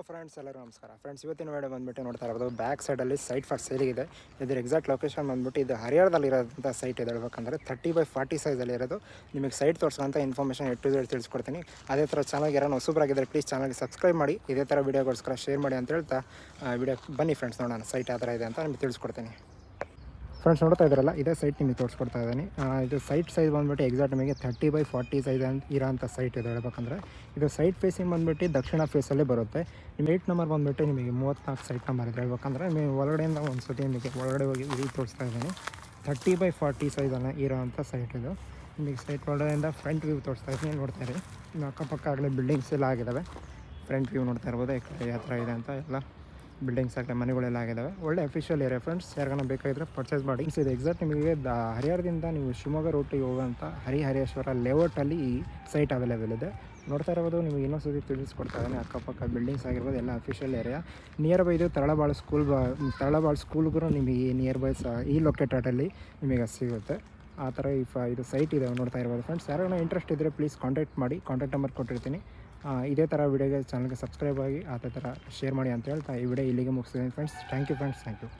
Hello friends ಎಲ್ಲರೂ ನಮಸ್ಕಾರ. Friends ಇವತ್ತಿನ ವೇಳೆ ಬಂದ್ಬಿಟ್ಟು ನೋಡ್ತಾ ಇರೋದು ಬ್ಯಾಕ್ ಸೈಡಲ್ಲಿ ಸೈಟ್ ಫಾರ್ ಸೇಲಿಗಿದೆ ಇದ್ರ ಎಕ್ಸಾಕ್ಟ್ ಲೊಕೇಶನ್ ಬಂದ್ಬಿಟ್ಟು ಇದು ಹರಿಹರದಲ್ಲಿರೋಂಥ ಸೈಟ್ ಇದೆ ಹೇಳ್ಬೇಕಂದ್ರೆ ತರ್ಟಿ ಬೈ ಫಾರ್ಟಿ ಸೈಜಲ್ಲಿ ಇರೋದು. ನಿಮಗೆ ಸೈಟ್ ತೋರಿಸೋಂಥ ಇನ್ಫಾರ್ಮೇಷನ್ ಎಟ್ಟು ಹೇಳಿ ತಿಳಿಸ್ಕೊಡ್ತೀನಿ. ಅದೇ ಥರ ಚಾನಲ್ಗೆ ಯಾರೋ ಹೊಸಬ್ರಾಗಿದ್ದರೆ ಪ್ಲೀಸ್ ಚಾನಲ್ಗೆ ಸಬ್ಸ್ಕ್ರೈಬ್ ಮಾಡಿ. ಇದೇ ಥರ ವೀಡಿಯೋಗೋಸ್ಕರ ಶೇರ್ ಮಾಡಿ ಅಂತ ಹೇಳ್ತಾ ವಿಡಿಯೋ ಬನ್ನಿ ಫ್ರೆಂಡ್ಸ್ ನೋಡೋಣ ಸೈಟ್ ಆ ಥರ ಇದೆ ಅಂತ ನಿಮಗೆ ತಿಳಿಸ್ಕೊಡ್ತೀನಿ. ಫ್ರೆಂಡ್ಸ್ ನೋಡ್ತಾ ಇದ್ರಲ್ಲ, ಇದೇ ಸೈಟ್ ನಿಮಗೆ ತೋರಿಸ್ಕೊಡ್ತಾ ಇದ್ದೀನಿ. ಇದು ಸೈಟ್ ಸೈಜ್ ಬಂದ್ಬಿಟ್ಟು ಎಕ್ಸಾಕ್ಟ್ ನಿಮಗೆ ಥರ್ಟಿ ಬೈ ಫಾರ್ಟಿ ಸೈಜ್ ಅಂತ ಇರೋಂಥ ಸೈಟ್ ಇದೆ ಹೇಳ್ಬೇಕಂದ್ರೆ. ಇದು ಸೈಟ್ ಫೇಸಿಂಗ್ ಬಂದ್ಬಿಟ್ಟು ದಕ್ಷಿಣ ಫೇಸಲ್ಲಿ ಬರುತ್ತೆ. ನಿಮ್ಮ ಏಟ್ ನಂಬರ್ ಬಂದ್ಬಿಟ್ಟು ನಿಮಗೆ ಮೂವತ್ತ್ನಾಲ್ಕು ಸೈಟ್ ನಂಬರ್ ಇದೆ ಹೇಳ್ಬೇಕಂದ್ರೆ, ನೀವು ಒಳಗಡೆಯಿಂದ ಒಂದು ಸತಿ ನಿಮಗೆ ಒಳಗಡೆ ಹೋಗಿ ಇಲ್ಲಿ ತೋರಿಸ್ತಾ ಇದ್ದೀನಿ. ಥರ್ಟಿ ಬೈ ಫಾರ್ಟಿ ಸೈಜನ್ನು ಇರೋಂಥ ಸೈಟ್ ಇದು. ನಿಮಗೆ ಸೈಟ್ ಒಳಗಡೆಯಿಂದ ಫ್ರಂಟ್ ವ್ಯೂ ತೋರಿಸ್ತಾ ಇದ್ದೀನಿ, ನೋಡ್ತಾ ಇರಿ. ಅಕ್ಕಪಕ್ಕ ಆಗಲೇ ಬಿಲ್ಡಿಂಗ್ಸ್ ಎಲ್ಲ ಆಗಿದ್ದಾವೆ ಫ್ರಂಟ್ ವ್ಯೂ ನೋಡ್ತಾ ಇರ್ಬೋದು ಯಾವ ಥರ ಇದೆ ಅಂತ ಎಲ್ಲ. ಬಿಲ್ಡಿಂಗ್ಸ್ ಆಗಲಿ, ಮನೆಗಳೆಲ್ಲ ಆಗಿದ್ದಾವೆ ಒಳ್ಳೆ ಅಫಿಷಿಯಲ್ ಏರಿಯಾ ಫ್ರೆಂಡ್ಸ್ ಯಾರಿಗಾನ ಬೇಕಾಗಿದ್ರೆ ಪರ್ಚೇಸ್ ಮಾಡಿ. ಇದು ಎಕ್ಸಾಕ್ಟ್ ನಿಮಗೆ ಹರಿಹರದಿಂದ ನೀವು ಶಿವಮೊಗ್ಗ ರೋಟಿಗೆ ಹೋಗುವಂಥ ಹರಿಹರೇಶ್ವರ ಲೇಔಟಲ್ಲಿ ಈ ಸೈಟ್ ಅವೈಲೇಬಲ್ ಇದೆ. ನೋಡ್ತಾ ಇರ್ಬೋದು ನಿಮಗೆ ಇನ್ನೊಂದು ಸತಿ ತಿಳಿಸ್ಕೊಡ್ತಾ ಇದ್ದಾನೆ. ಅಕ್ಕಪಕ್ಕ ಬಿಲ್ಡಿಂಗ್ಸ್ ಆಗಿರ್ಬೋದು, ಎಲ್ಲ ಅಫಿಷಿಯಲ್ ಏರಿಯಾ ನಿಯರ್ ಬೈ ಇದು ತರಳಬಾಳು ಸ್ಕೂಲ್ ತಳಬಾಳು ಸ್ಕೂಲ್ಗೂ ನಿಮಗೆ ನಿಯರ್ ಬೈ ಸಹ ಈ ಲೊಕೇಟೆಡಲ್ಲಿ ನಿಮಗೆ ಸಿಗುತ್ತೆ. ಆ ಥರ ಈ ಇದು ಸೈಟ್ ಇದೆ, ನೋಡ್ತಾ ಇರ್ಬೋದು ಫ್ರೆಂಡ್ಸ್ ಯಾರಾನ ಇಂಟ್ರೆಸ್ಟ್ ಇದ್ದರೆ ಪ್ಲೀಸ್ ಕಾಂಟ್ಯಾಕ್ಟ್ ಮಾಡಿ. ಕಾಂಟ್ಯಾಕ್ಟ್ ನಂಬರ್ ಕೊಟ್ಟಿರ್ತೀನಿ. ಇದೇ ಥರ ವಿಡಿಯೋಗೆ ಚಾನಲ್ಗೆ ಸಬ್ಸ್ಕ್ರೈಬ್ ಆಗಿ ಅದೇ ಥರ ಶೇರ್ ಮಾಡಿ ಅಂತ ಹೇಳ್ತಾ ಈ ವಿಡಿಯೋ ಇಲ್ಲಿಗೆ ಮುಗಿಸ್ತೀನಿ friends thank you friends thank you